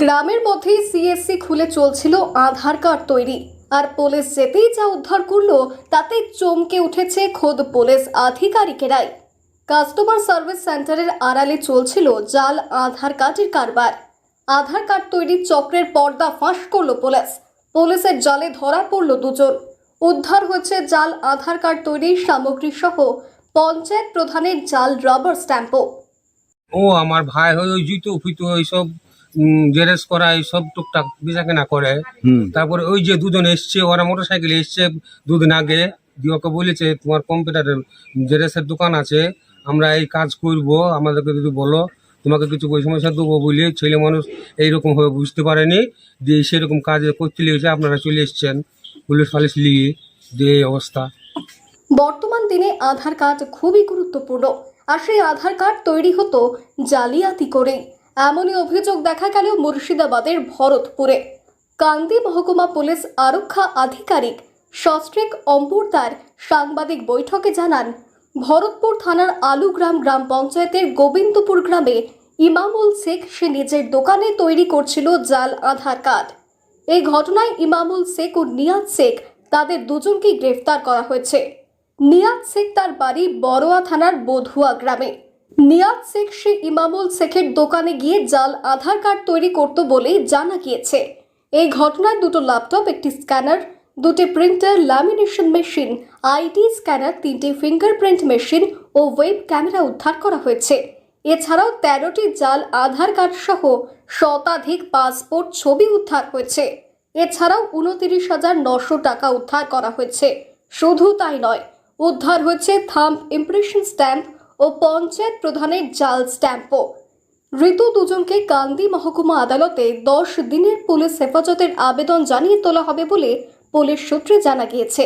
গ্রামের মধ্যেই সিএসসি খুলে চলছিল আধার কার্ড তৈরি। আর পুলিশ যেতেই যা উদ্ধার করল, তাতে চমকে উঠেছে খোদ পুলিশ আধিকারিকেরাই। কাস্টমার সার্ভিস সেন্টারের আড়ালে চলছিল জাল আধার কার্ডের কারবার। আধার কার্ড তৈরির চক্রের পর্দা ফাঁস করল পুলিশ। পুলিশের জালে ধরা পড়ল দুজন। উদ্ধার হয়েছে জাল আধার কার্ড তৈরির সামগ্রী সহ পঞ্চায়েত প্রধানের জাল রাবার স্ট্যাম্পও। ও, আমার ভাই হয় ওই জুতো, ফুতো, এইসব জেরেস করা এইসব টুকটাক বেচা কেনা করে। হুম। তারপরে ওই যে দুজন এসছে ওরা মোটর সাইকেলে এসছে দুদিন আগে। দিয়ে ওকে বলেছে তোমার কম্পিউটারের জেরেসের দোকান আছে আমরা এই কাজ করব আমাদেরকে যদি বলো তোমাকে কিছু পয়সা পয়সা দেবো বলে ছেলে মানুষ এইরকম হয়ে বুঝতে পারেনি। দিয়ে সেরকম কাজ করতে লেগেছে আপনারা চলে এসছেন পুলিশ ফালিশ দিয়ে এই অবস্থা। বর্তমান দিনে আধার কার্ড খুবই গুরুত্বপূর্ণ। আর সেই আধার কার্ড তৈরি হতো জালিয়াতি করেই এমনই অভিযোগ দেখা গেল মুর্শিদাবাদের ভরতপুরে। কান্দি মহকুমা পুলিশ আরক্ষা আধিকারিক সস্ট্রিক অম্বুরদার সাংবাদিক বৈঠকে জানান, ভরতপুর থানার আলুগ্রাম গ্রাম পঞ্চায়েতের গোবিন্দপুর গ্রামে ইমামুল শেখ সে নিজের দোকানে তৈরি করছিল জাল আধার কার্ড। এই ঘটনায় ইমামুল শেখ ও নিয়াজ শেখ তাদের দুজনকেই গ্রেফতার করা হয়েছে। নিয়াজ শেখ তার বাড়ি বড়োয়া থানার বধুয়া গ্রামে। নিয়াজ শেখ সে ইমামুল শেখের দোকানে গিয়ে জাল আধার কার্ড তৈরি করত বলেই জানা গিয়েছে। এই ঘটনায় দুটো ল্যাপটপ একটি স্ক্যানার দুটি printer lamination machine ID scanner তিনটি ফিঙ্গারপ্রিন্ট মেশিন ও ওয়েব ক্যামেরা উদ্ধার করা হয়েছে। এছাড়াও তেরোটি জাল আধার কার্ড সহ শতাধিক পাসপোর্ট ছবি উদ্ধার হয়েছে। এছাড়াও উনতিরিশ হাজার নশো টাকা উদ্ধার করা হয়েছে। শুধু তাই নয়, উদ্ধার হয়েছে থাম্প ইমপ্রেশন স্ট্যাম্প ও পঞ্চায়েত প্রধানের জাল স্ট্যাম্পও। ঋতু দুজনকে কান্দি মহকুমা আদালতে দশ দিনের পুলিশ হেফাজতের আবেদন জানিয়ে তোলা হবে বলে পুলিশ সূত্রে জানা গিয়েছে।